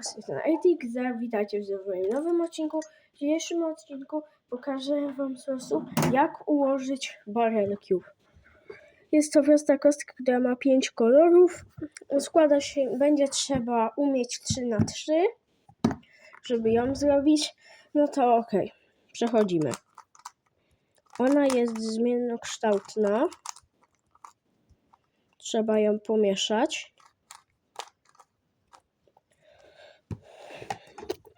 Strony ATXR, witajcie w moim nowym odcinku. W dzisiejszym odcinku pokażę Wam sposób, jak ułożyć Barrel Cube. Jest to prosta kostka, która ma 5 kolorów. Składa się, będzie trzeba umieć 3 na 3 żeby ją zrobić. No to ok, przechodzimy. Ona jest zmiennokształtna. Trzeba ją pomieszać.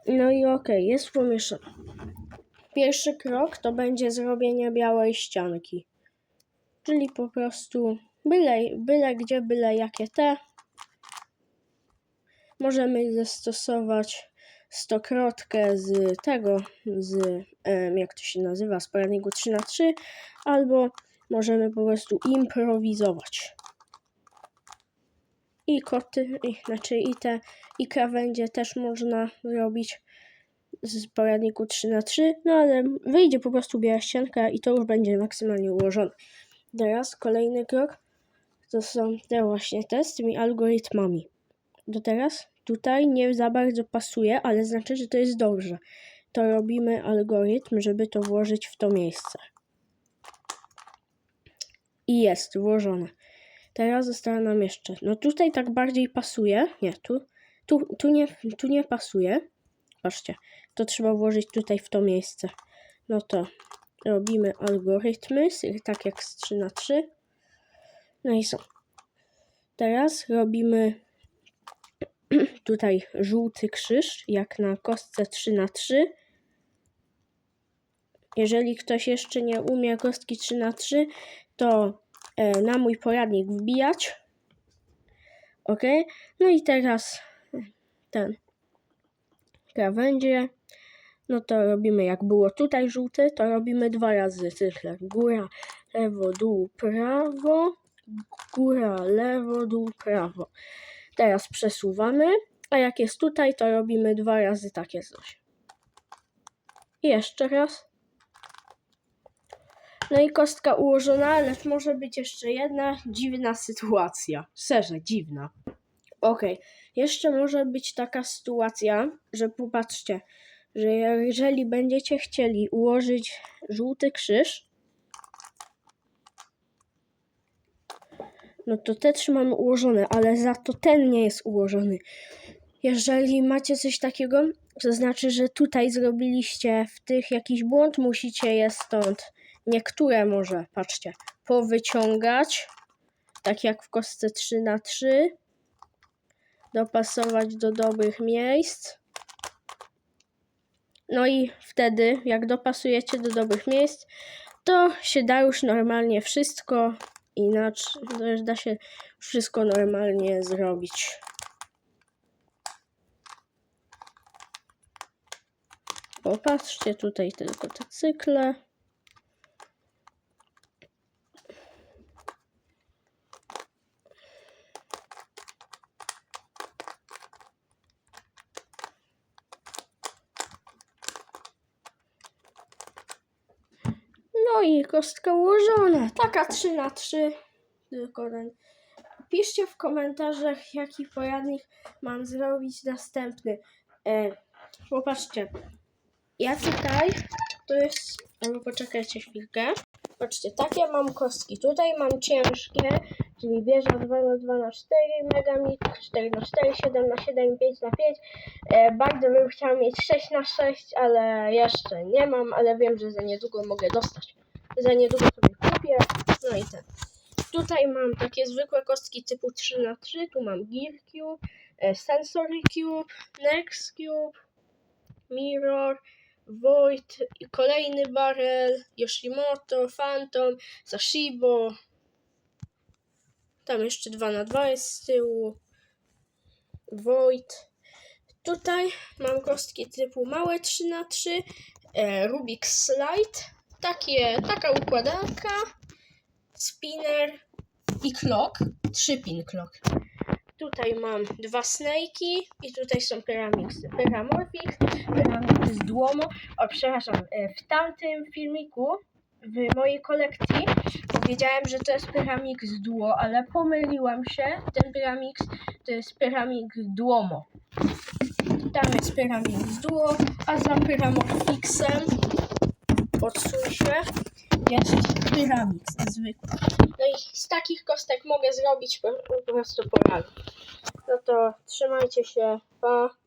No i okej, jest pomieszana. Pierwszy krok to będzie zrobienie białej ścianki. Czyli po prostu byle, byle gdzie, byle jakie te. Możemy zastosować stokrotkę z tego, z jak to się nazywa, z poradniku 3 na 3 albo możemy po prostu improwizować. I koty, i, znaczy i te, i krawędzie też można zrobić z poradniku 3 na 3 no ale wyjdzie po prostu biała ścianka i to już będzie maksymalnie ułożone. Teraz kolejny krok to są te właśnie te z tymi algorytmami. Do teraz tutaj nie za bardzo pasuje, ale znaczy, że to jest dobrze. To robimy algorytm, żeby to włożyć w to miejsce. I jest włożone. Teraz została nam jeszcze. No tutaj tak bardziej pasuje. Nie, tu, tu, tu, nie, tu nie pasuje. Patrzcie, to trzeba włożyć tutaj w to miejsce. No to robimy algorytmy, tak jak z 3 na 3 No i są. Teraz robimy tutaj żółty krzyż, jak na kostce 3 na 3 Jeżeli ktoś jeszcze nie umie kostki 3 na 3 to na mój poradnik wbijać. Ok. No i teraz ten krawędzie. No to robimy jak było tutaj żółty, to robimy dwa razy cykle. Góra, lewo, dół, prawo. Góra, lewo, dół, prawo. Teraz przesuwamy, a jak jest tutaj, to robimy dwa razy takie coś. I jeszcze raz. No i kostka ułożona, lecz może być jeszcze jedna dziwna sytuacja. Serze, dziwna. Okej, jeszcze może być taka sytuacja, że popatrzcie, że jeżeli będziecie chcieli ułożyć żółty krzyż, no to te trzy mamy ułożone, ale za to ten nie jest ułożony. Jeżeli macie coś takiego, to znaczy, że tutaj zrobiliście w tych jakiś błąd, musicie je stąd niektóre może, patrzcie, powyciągać, tak jak w kostce 3 na 3 dopasować do dobrych miejsc. No i wtedy, jak dopasujecie do dobrych miejsc, to się da już normalnie wszystko inaczej, da się wszystko normalnie zrobić. Popatrzcie tutaj tylko te cykle. I kostka ułożona. Taka 3 na 3 Tylko ten. Piszcie w komentarzach, jaki poradnik mam zrobić następny. E, popatrzcie. Ja tutaj, to jest, albo poczekajcie chwilkę. Patrzcie, takie mam kostki. Tutaj mam ciężkie, czyli wieża 2 na 2 na 4, megamit 4 na 4, 7 na 7, 5 na 5. E, bardzo bym chciał mieć 6 na 6, ale jeszcze nie mam, ale wiem, że za niedługo mogę dostać. Za niedługo sobie kupię. No i ten. Tutaj mam takie zwykłe kostki typu 3 na 3 Tu mam Gear Cube, e, Sensory Cube, Next Cube, Mirror, Void, kolejny barel, Yoshimoto, Phantom, Sashibo. Tam jeszcze 2 na 2 jest z tyłu. Void. Tutaj mam kostki typu małe 3 na 3 e, Rubik's Slide, takie, taka układanka, spinner i clock, 3 pin clock. Tutaj mam dwa snake'i i tutaj są Pyramixy. Pyramorphix, Pyramixy z Duomo. O, przepraszam, e, w tamtym filmiku w mojej kolekcji powiedziałem, że to jest Pyramix Duo, ale pomyliłam się. Ten Pyramix to jest Pyramix Duomo. Tam jest Pyramix Duo, a za Pyramofixem odsuń się jest Pyramix zwykły. No i z takich kostek mogę zrobić po, prostu poranki. No to trzymajcie się, pa.